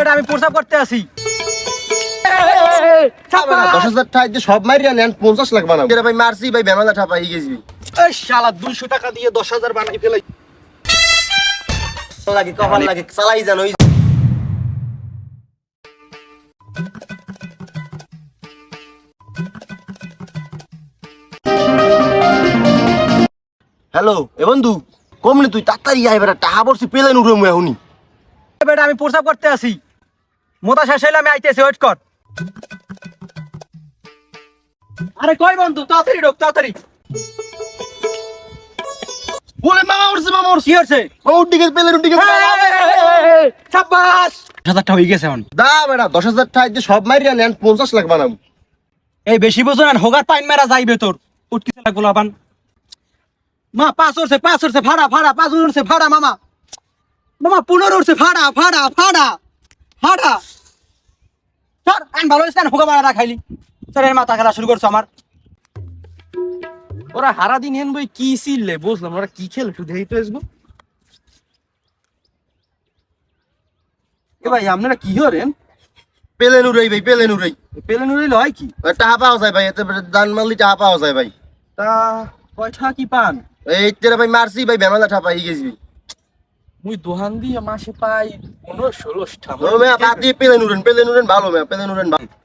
এটা আমি প্রসাব করতে আসি দশ হাজার টাকা দিয়ে সব মারিয়া নেন পঞ্চাশ লাখ বানাবো এরা ভাই মারছি ভাই বেমালা ঠাপা হয়ে গেছি এই শালা দুইশো টাকা দিয়ে দশ হাজার বানাই ফেলাই লাগে কপাল লাগে চালাই যান ওই হ্যালো এ বন্ধু কমনি তুই তাড়াতাড়ি বেটা টাকা পড়ছি পেলেন উড়ে মুই এখনই বেটা আমি প্রসাব করতে আসি মোতা শেষ হইলে আমি আইতেছি ওয়েট কর। আরে কই বন্ধু তাড়াতাড়ি ঢোক তাড়াতাড়ি। বলে মামা উঠছে মামা উঠছে কি হচ্ছে মামা উঠে গেছে পেলেন উঠে গেছে সাব্বাস। হাজারটা হয়ে গেছে এখন। দা বেটা দশ হাজার টাকা দিয়ে সব মারিয়া নেন পঞ্চাশ লাখ বানাবো। এই বেশি বছর আর হোগার পাইন মেরা যাইবে তোর। উঠকিছে না গোলাপান। মা পাঁচ উঠছে পাঁচ উঠছে ভাড়া ভাড়া পাঁচ উঠছে ভাড়া মামা। মামা পনেরো উঠছে ভাড়া ভাড়া ভাড়া ভাড়া স্যার আমি ভালো হয়েছে হোগা ভাড়া খাইলি। স্যার এর মাথা খেলা শুরু করছ আমার। ওরা হারা দিন হেন বই কি সিললে বুঝলাম ওরা কি খেলে শুধু এই ফেসবুক এ ভাই আপনারা কি করেন পেলেন উড়াই ভাই পেলেন উড়াই। পেলেন উড়িলে হয় কি? পাওয়া যায় ভাই এতে দান মারলি টাকা পাওয়া যায় ভাই। তা কি পান? এই তেরা ভাই মারছি ভাই বেমালা ঠাপা হয়ে গেছি। মুই দোহান দিয়ে মাসে পাই পনেরো ষোলোটা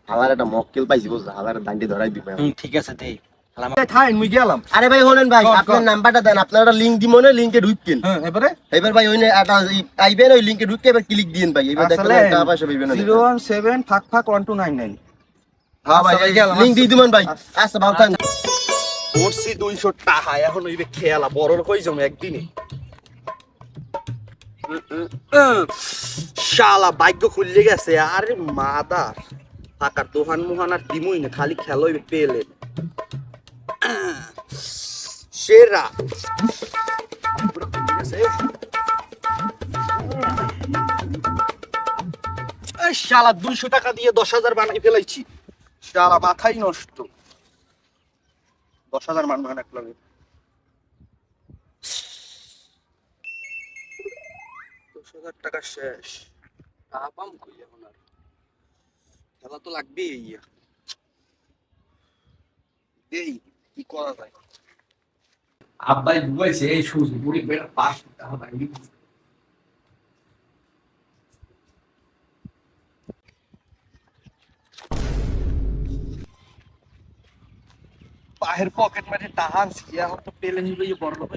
আমার একটা মক্কেল পাইছি বুঝলা আমার দান্ডি ধরাই দিবে ঠিক আছে দে। খাইন মুই গেলাম। আরে ভাই হলেন ভাই আপনার নাম্বারটা দেন আপনার একটা লিঙ্ক দিব না লিঙ্কে ঢুকেন এবারে? এবার ভাই ওই একটা এই- আইবেন ওই লিঙ্কে ঢুকে এবার ক্লিক দিন ভাই। এবার দেখেন আসলে টাকা পয়সা পাইবেন না জিরো ওয়ান সেভেন ফাঁক ফাঁক ওয়ান টু নাইন নাইন। হ্যাঁ ভাই আচ্ছা ভাই, গেলাম, লিঙ্ক দিয়ে দিবেন ভাই। আচ্ছা। আচ্ছা। ভালো দুইশো টাকা এখন ওই খেয়ালা বড় কই জমে একদিনে শালা, ভাগ্য খুললে গেছে। আরে মাদার। ফাঁকার দোহান মোহান আর দিমুই না, খালি খেলোই পেলে। সেরা। শালা, দুইশো টাকা দিয়ে দশ হাজার বানাই ফেলাইছি। শালা, মাথাই নষ্ট। দশ হাজার মানবে না এক লাগে। হাজার টাকা শেষ। আপাম কই এখন আর? খেলা তো লাগবেই ইয়া। দেই কি করা যায়? আব্বাই বুঝাইছে এই সুজ বুড়ি বেড়া পাঁচ টাকা ভাঙি বাহের পকেট মারে টাহান সিয়া হতো পেলে নিবে বড় লোক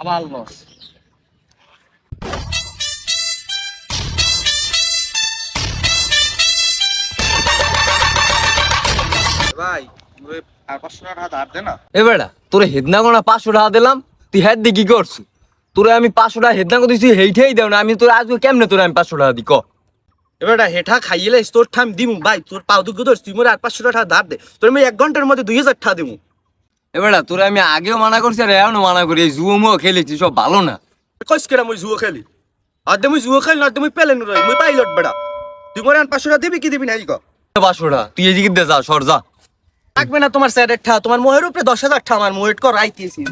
আবার লস ভাই ওই আর পাঁচশো টাকা ধার দে না। এ বেড়া তোরে হেদনা কোনা পাঁচশো টাকা দিলাম তুই হেদ দিয়ে কি করছু? তোরে আমি পাঁচশো টাকা হেদনা করতে তুই হেইটেই দেও না আমি তোর আজকে কেমনে তোরে আমি পাঁচশো টাকা দি ক? এবার হেঠা খাইলে তোর ঠাম দিমু। ভাই তোর পাও দুঃখ ধরছি তুই মোরে পাঁচশো টাকা ধার দে। তোর আমি এক ঘণ্টার মধ্যে দুই হাজার টাকা দিমু। এ তোরা আমি আগেও মানা করছি আর এখনও মানা করি। এই জুয়ো মুয়ো খেলেছি সব ভালো না। কইস কেরা মুই জুয়ো খেলি? আর দে মুই জুয়ো খেলি না তুই পেলে নুরাই মুই পাইলট বেড়া তুই মোরে আট পাঁচশো টাকা দিবি কি দিবি না এই ক পাঁচশো টাকা তুই এদিকে দে যা সর যা। থাকবে না তোমার স্যারের ঠা তোমার মোহের উপরে দশ হাজার ঠা আমার মোহেট কর আইতেছি।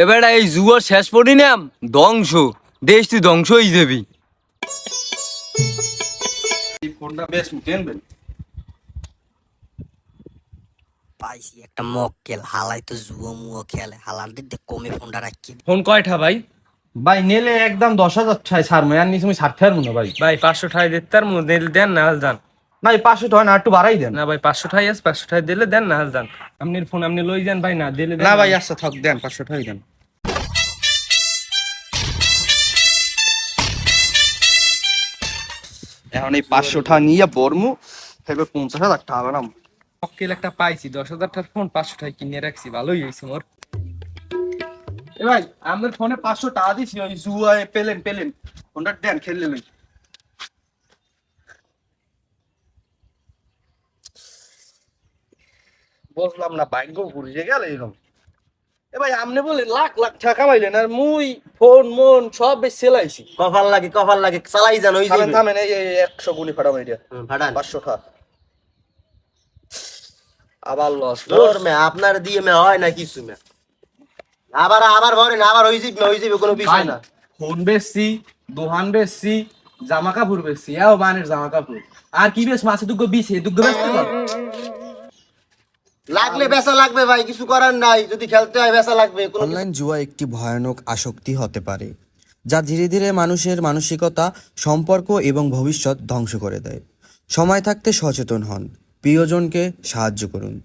এ বেড়া এই জুয়োর শেষ পরিণাম ধ্বংস। দেশ তুই ধ্বংস হয়ে যাবি ফোনটা বেশ মুখেনবেন পাইছি একটা মক্কেল হালাই তো জুয়ো মুয়ো খেলে হালার দিক দিয়ে কমে ফোনটা রাখি ফোন কয়টা ভাই? ভাই নেলে একদম দশ হাজার ঠাই ছাড় মই আর নিচে আমি পারব না ভাই। ভাই পাঁচশো ঠাই দিতে আর দিলে দেন না হাল দেন না এই পাঁচশো টাকা না একটু বাড়াই দেন। না ভাই পাঁচশো ঠাই আছে পাঁচশো ঠাই দিলে দেন না হাল দেন আপনি ফোন আপনি লই যান ভাই না দিলে না ভাই আচ্ছা থাক দেন পাঁচশো টাকাই দেন। এখন এই পাঁচশো টাকা নিয়ে বর্মু এবার পঞ্চাশ হাজার টাকা বানাম মক্কেল একটা পাইছি দশ হাজার টাকার ফোন পাঁচশো ঠাই কিনে রাখছি ভালোই হয়েছে মোর। এ ভাই আমাদের ফোনে পাঁচশো টাকা দিছি ওই জুয়ায় পেলেন পেলেন। ফোনটা দেন খেললে লই বুঝলাম না ভাগ্য ঘুরে গেল এরকম। এ ভাই আপনি বলে লাখ লাখ টাকা কামাইলেন আর মুই ফোন মন সব বেশ সেলাইছি। কপাল লাগে কপাল লাগে চালাই জানো ওই থামেন এই একশো গুলি ফাটাম এটা ফাটান। পাঁচশো টাকা। আবার লস তোর মে আপনার দিয়ে মে হয় না কিছু মে আবার আবার আবার হয়ে যাবে হয়ে যাবে কোনো বিষয় না। ফোন বেচছি দোহান বেচছি জামা কাপড় এও মানের জামা কাপড় আর কি বেশ মাছে দুগ্গ এই দুগ্গ লাগলে বেচা লাগবে ভাই কিছু করার নাই। যদি খেলতে হয় বেচা লাগবে অনলাইন জুয়া একটি ভয়ানক আসক্তি হতে পারে যা ধীরে ধীরে মানুষের মানসিকতা সম্পর্ক এবং ভবিষ্যৎ ধ্বংস করে দেয়। সময় থাকতে সচেতন হন। প্রিয়জনকে সাহায্য করুন।